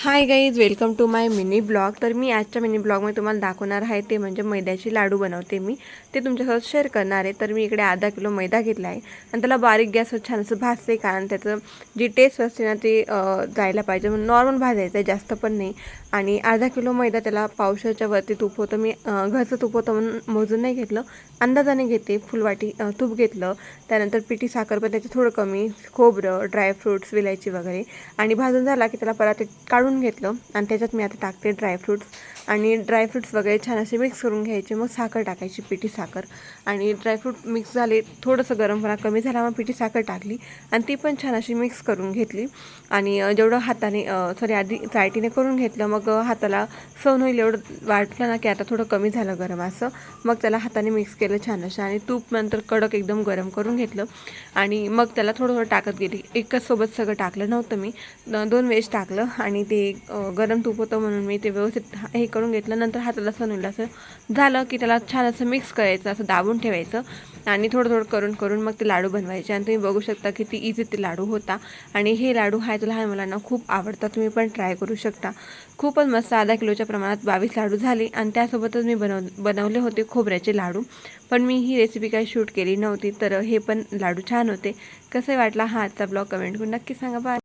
Hi guys welcome to my mini blog तर मी आजच्या मिनी ब्लॉगमध्ये तुम्हाला दाखवणार आहे ते म्हणजे मैद्याची लाडू बनवते मी. ते तुमच्यासोबत शेअर करणार आहे. तर मी इकडे अर्धा किलो मैदा घेतला आहे. आणि त्याला बारीक गॅसवर छान असं भाजते कारण त्याचं जी टेस्ट असते ना ते जायला पाहिजे. म्हणून नॉर्मल भाजायचं आहे जास्त पण नाही. आणि अर्धा किलो मैदा त्याला पावसाच्या वरती तूप होतं. मी घरचं तूप होतं म्हणून मोजून नाही घेतलं. अंदाजाने घेते फुलवाटी तूप घेतलं. त्यानंतर पिठी साखर पण त्याचं थोडं कमी खोबरं ड्रायफ्रूट्स विलायची वगैरे. आणि भाजून झाला की त्याला परत ते करून घेतलं आणि त्याच्यात मी आता टाकते ड्रायफ्रूट्स आणि ड्रायफ्रूट्स वगैरे छान असे मिक्स करून घ्यायचे. मग साखर टाकायची पिठी साखर. आणि ड्रायफ्रूट मिक्स झाले थोडंसं गरमपणा कमी झाला मग पिठी साखर टाकली. आणि ती पण छान अशी मिक्स करून घेतली. आणि जेवढं हाताने सॉरी आधी चायटीने करून घेतलं मग हाताला सण होईल एवढं वाटलं ना की आता थोडं कमी झालं गरम असं. मग त्याला हाताने मिक्स केलं छान असं. आणि तूप नंतर कडक एकदम गरम करून घेतलं. आणि मग त्याला थोडं थोडं टाकत गेली. एकच सोबत सगळं टाकलं नव्हतं मी. दोन वेज टाकलं. आणि ते अं, गरम तूप होतं म्हणून मी ते व्यवस्थित हे करून घेतलं. नंतर हाताला सण होईल असं झालं की त्याला छान असं मिक्स करायचं असं दाबून ठेवायचं आणि थोडं थोडं करून करून मग ते लाडू बनवायचे. आणि तुम्ही बघू शकता किती इझी ते लाडू होता. आणि हे लाडू आहेत लहान मुलांना खूप आवडतात तुम्ही पण ट्राय करू शकता. खूपच मस्त अर्धा किलोच्या प्रमाणात बावीस लाडू झाले. आणि त्यासोबतच मी बनव बनवले होते खोबऱ्याचे लाडू. पण मी ही रेसिपी काही शूट केली नव्हती. तर हे पण लाडू छान होते. कसं वाटला हा आजचा ब्लॉग कमेंट करून नक्की सांगा. बाय